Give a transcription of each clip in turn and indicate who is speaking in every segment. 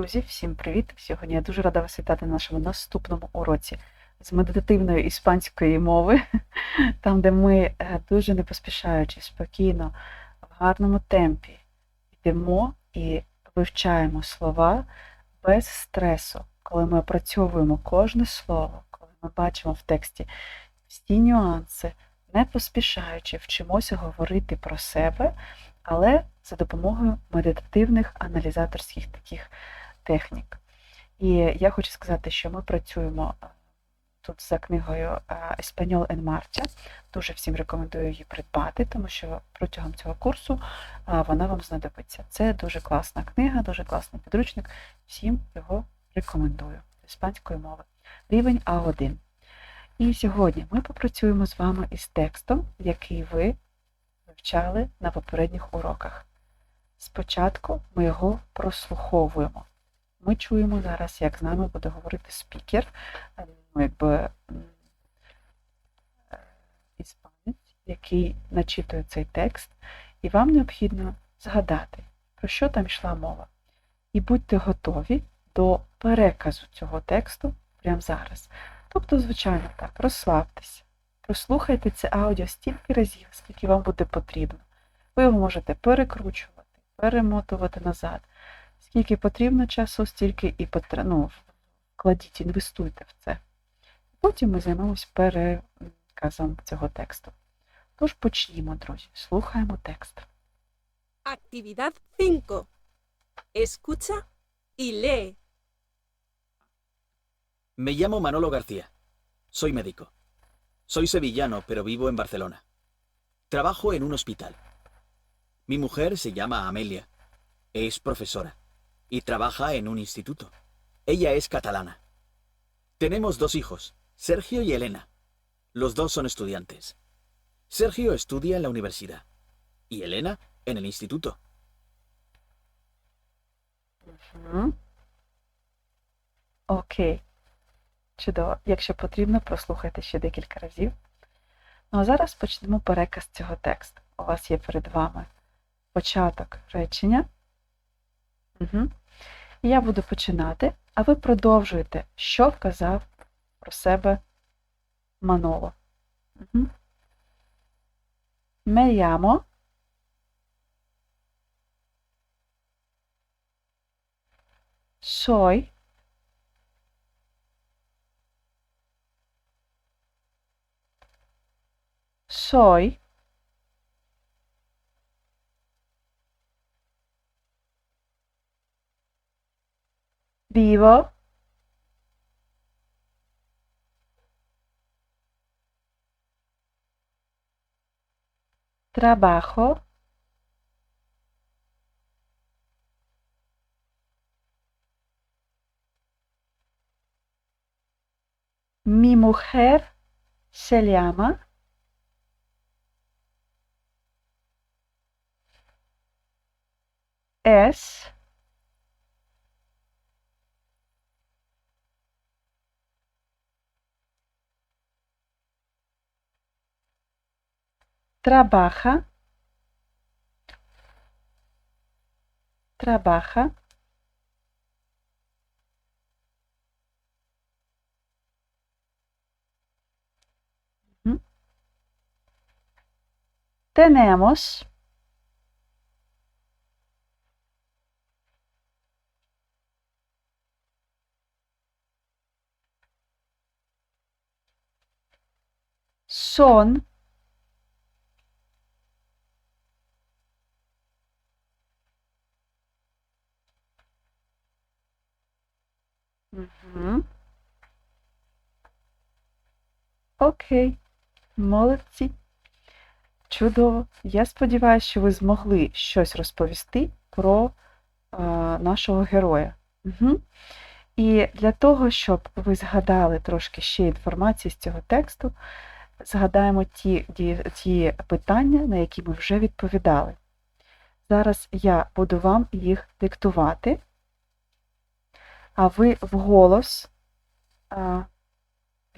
Speaker 1: Друзі, всім привіт! Сьогодні я дуже рада вас вітати на нашому наступному уроці з медитативної іспанської мови, там, де ми е, дуже не поспішаючи, спокійно, в гарному темпі йдемо і вивчаємо слова без стресу, коли ми опрацьовуємо кожне слово, коли ми бачимо в тексті всі нюанси, не поспішаючи, вчимося говорити про себе, але за допомогою медитативних аналізаторських таких технік. І я хочу сказати, що ми працюємо е, тут за книгою е, Espanol en Marcha. Дуже всім рекомендую її придбати, тому що протягом цього курсу е, вона вам знадобиться. Це дуже класна книга, дуже класний підручник. Всім його рекомендую іспанської мови. Рівень А1. І сьогодні ми попрацюємо з вами із текстом, який ви вивчали на попередніх уроках. Спочатку ми його прослуховуємо. Ми чуємо зараз, як з нами буде говорити спікер, е, ну, якби е, іспанець, який начитує цей текст, і вам необхідно згадати, про що там йшла мова. І будьте готові до переказу цього тексту прямо зараз. Тобто, звичайно, так, розслабтеся, прослухайте це аудіо стільки разів, скільки вам буде потрібно. Ви його можете перекручувати, перемотувати назад. Скільки потрібно часу, стільки і потр... ну, вкладіть, інвестуйте в це. Потім ми займемось переказом цього тексту. Тож почнімо, друзі, слухаємо текст.
Speaker 2: Actividad 5. Escucha y lee.
Speaker 3: Me llamo Manolo García. Soy médico. Soy sevillano, pero vivo en Barcelona. Trabajo en un hospital. Mi mujer se llama Amelia. Es profesora. Y trabaja en un instituto. Ella es catalana. Tenemos dos hijos, Sergio y Elena. Los dos son estudiantes. Sergio estudia en la universidad. Y Elena en el instituto.
Speaker 1: Мгм. Окей. Чудово. Якщо потрібно, прослухайте ще декілька разів. Ну а зараз почнемо переказ цього тексту. У вас є перед вами початок речення. Угу. Я буду починати, а ви продовжуєте, що вказав про себе Маноло. Угу. Me llamo soy soy vivo. Trabajo. Mi mujer se llama es trabaja trabaja tenemos son Угу. Окей, молодці. Чудово. Я сподіваюся, що ви змогли щось розповісти про е, нашого героя. Угу. І для того, щоб ви згадали трошки ще інформації з цього тексту, згадаємо ті, ті, питання, на які ми вже відповідали. Зараз я буду вам їх диктувати, а ви вголос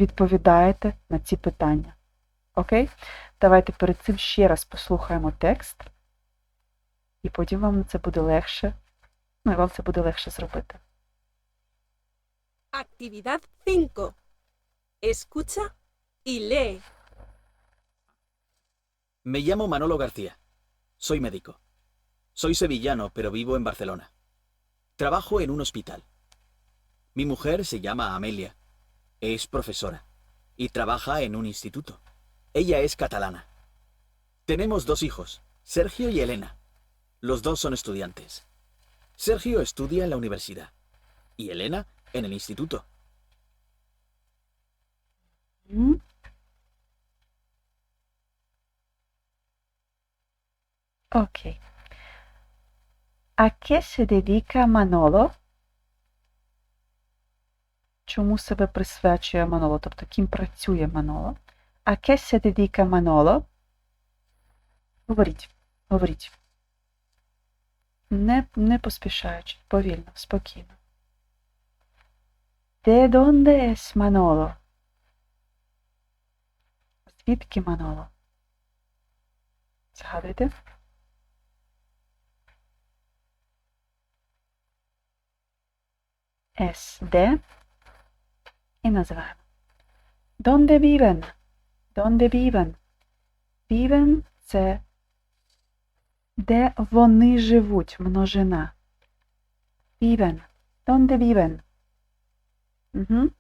Speaker 1: відповідаєте на ці питання. Окей? Давайте перед цим ще раз послухаємо текст, і потім вам це буде легше, ну і вам це буде легше зробити.
Speaker 2: Actividad 5. Escucha y lee.
Speaker 3: Me llamo Manolo García. Soy médico. Soy sevillano, pero vivo en Barcelona. Trabajo en un hospital. Mi mujer se llama Amelia. Es profesora y trabaja en un instituto. Ella es catalana. Tenemos dos hijos, Sergio y Elena. Los dos son estudiantes. Sergio estudia en la universidad y Elena en el instituto.
Speaker 1: Ok. ¿A qué se dedica Manolo? Чому себе присвячує Маноло? Тобто ким працює Маноло? А qué se dedica Маноло? Говоріть, говоріть. Не, не поспішаючи, повільно, спокійно. De dónde es Manolo? Звідки Маноло? Згадуйте. Es de і називаємо. Donde viven? Donde viven? Viven – це де вони живуть, множина. Viven. Donde viven? Угу.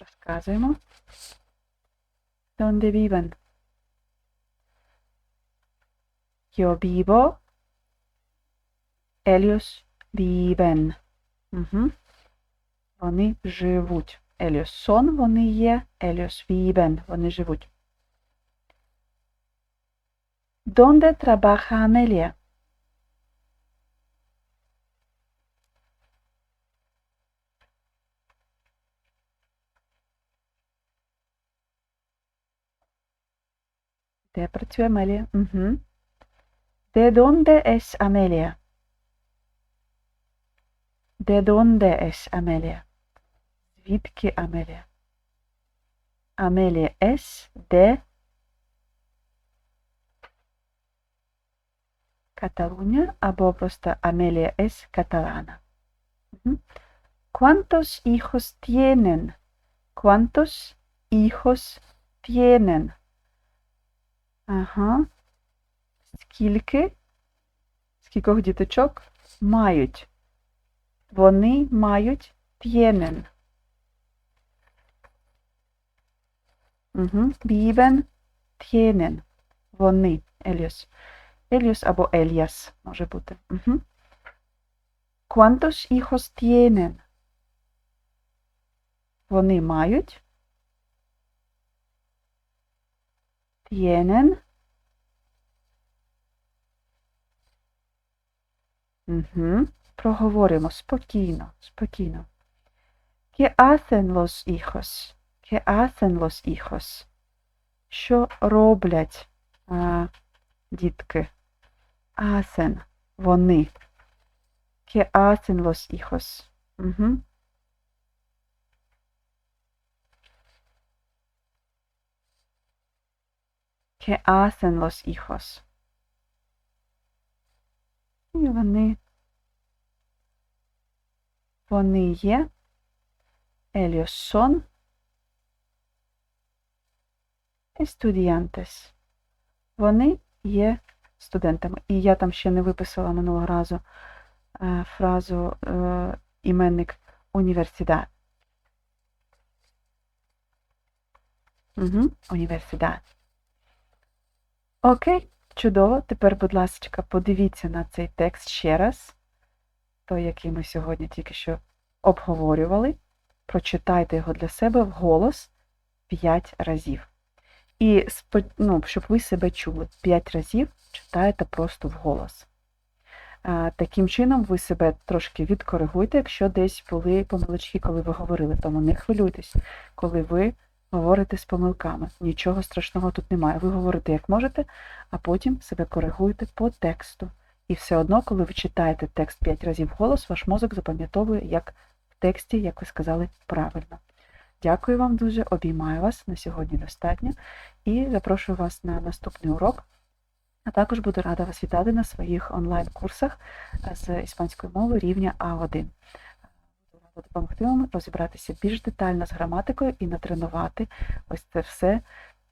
Speaker 1: Розказуємо. Ellos viven. Угу. Вони живуть. Ellos son, вони є. Ellos viven, вони живуть. ¿Dónde trabaja Amelia? Де працює Амелія? Угу. ¿De dónde es Amelia? ¿De dónde es Amelia? Звідки Амелія? Амелія es de Cataluña або просто Amelia es catalana. Ujú. ¿Cuántos hijos tienen? ¿Cuántos hijos tienen? Ага. Скільки? Скількох діточок мають? Вони мають tienen. Угу. Viven tienen. Вони. Ellos. Ellos або Elias може бути. Угу. ¿Cuántos hijos tienen? Вони мають. Tienen. Угу. Проговоримо спокійно, спокійно. ¿Qué hacen los hijos? ¿Qué hacen los hijos? Що роблять а, дітки? Hacen. Вони. Угу. ¿Qué hacen los hijos? І вони. Вони є. Ellos son estudiantes. Вони є студентами. І я там ще не виписала минулого разу е, фразу е, іменник університет. Угу, університет. Окей, чудово. Тепер, будь ласка, подивіться на цей текст ще раз, той, який ми сьогодні тільки що обговорювали. Прочитайте його для себе вголос 5 разів. І ну, щоб ви себе чули, 5 разів читаєте просто вголос. Таким чином ви себе трошки відкоригуйте, якщо десь були помилочки, коли ви говорили. Тому не хвилюйтесь, коли ви говорите з помилками. Нічого страшного тут немає. Ви говорите як можете, а потім себе коригуєте по тексту. І все одно, коли ви читаєте текст 5 разів вголос, ваш мозок запам'ятовує, як в тексті, як ви сказали, правильно. Дякую вам дуже, обіймаю вас на сьогодні достатньо і запрошую вас на наступний урок А також буду рада вас вітати на своїх онлайн-курсах е, з іспанської мови рівня А1. Буду допомогти вам розібратися більш детально з граматикою і натренувати ось це все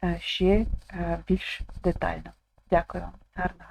Speaker 1: е, ще е, більш детально. Дякую вам. Гарного